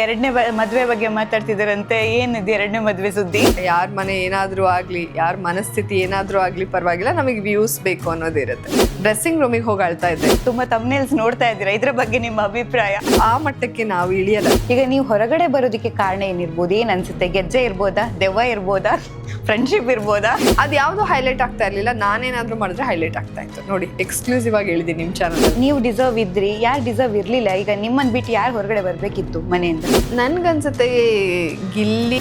ಎರಡನೇ ಮದ್ವೆ ಬಗ್ಗೆ ಮಾತಾಡ್ತಿದಾರಂತೆ. ಏನಿದೆ ಎರಡನೇ ಮದ್ವೆ ಸುದ್ದಿ? ಯಾರ ಮನೆ ಏನಾದರೂ ಆಗಲಿ ಯಾರ ಮನಸ್ಥಿತಿ ಏನಾದರೂ ಆಗಲಿ ಪರವಾಗಿಲ್ಲ ನಮಗೆ ವ್ಯೂಸ್ ಬೇಕು ಅನ್ನೋದಿರುತ್ತೆ ಡ್ರೆಸ್ಸಿಂಗ್ ರೂಮಿಗೆ ಹೋಗಿ ಅಳ್ತಾ ಇದ್ದೆ. ತುಂಬಾ ತಮ್ನೇಲ್ಸ್ ನೋಡ್ತಾ ಇದ್ದೀರಾ? ಇದ್ರ ಬಗ್ಗೆ ನಿಮ್ಮ ಅಭಿಪ್ರಾಯ? ಆ ಮಟ್ಟಕ್ಕೆ ನಾವು ಇಳಿಯಲ್ಲ. ಈಗ ನೀವು ಹೊರಗಡೆ ಬರೋದಕ್ಕೆ ಕಾರಣ ಏನಿರ್ಬೋದು? ಏನ್ ಅನ್ಸುತ್ತೆ? ಗೆಜ್ಜೆ ಇರ್ಬೋದಾ? ದೆವ್ವ ಇರ್ಬೋದಾ? ಫ್ರೆಂಡ್ಶಿಪ್ ಇರ್ಬೋದಾ? ಅದು ಯಾವುದು ಹೈಲೈಟ್ ಆಗ್ತಾ ಇರಲಿಲ್ಲ ನಾನೇನಾದರೂ ಮಾಡಿದ್ರೆ ಹೈಲೈಟ್ ಆಗ್ತಾ ಇತ್ತು. ನೋಡಿ ಎಕ್ಸ್ಕ್ಲೂಸಿವ್ ಆಗಿ ಹೇಳಿದ್ದೀನಿ ನಿಮ್ಮ ಚಾನಲ್ ನೀವು ಡಿಸರ್ವ್ ಇದ್ರಿ ಯಾರು ಡಿಸರ್ವ್ ಇರಲಿಲ್ಲ ಈಗ ನಿಮ್ಮನ್ ಬಿಟ್ಟು ಯಾರು ಹೊರಗಡೆ ಬರಬೇಕಿತ್ತು ಮನೆಯಿಂದ? ನನ್ಗನ್ಸುತ್ತೆ ಗಿಲ್ಲಿ.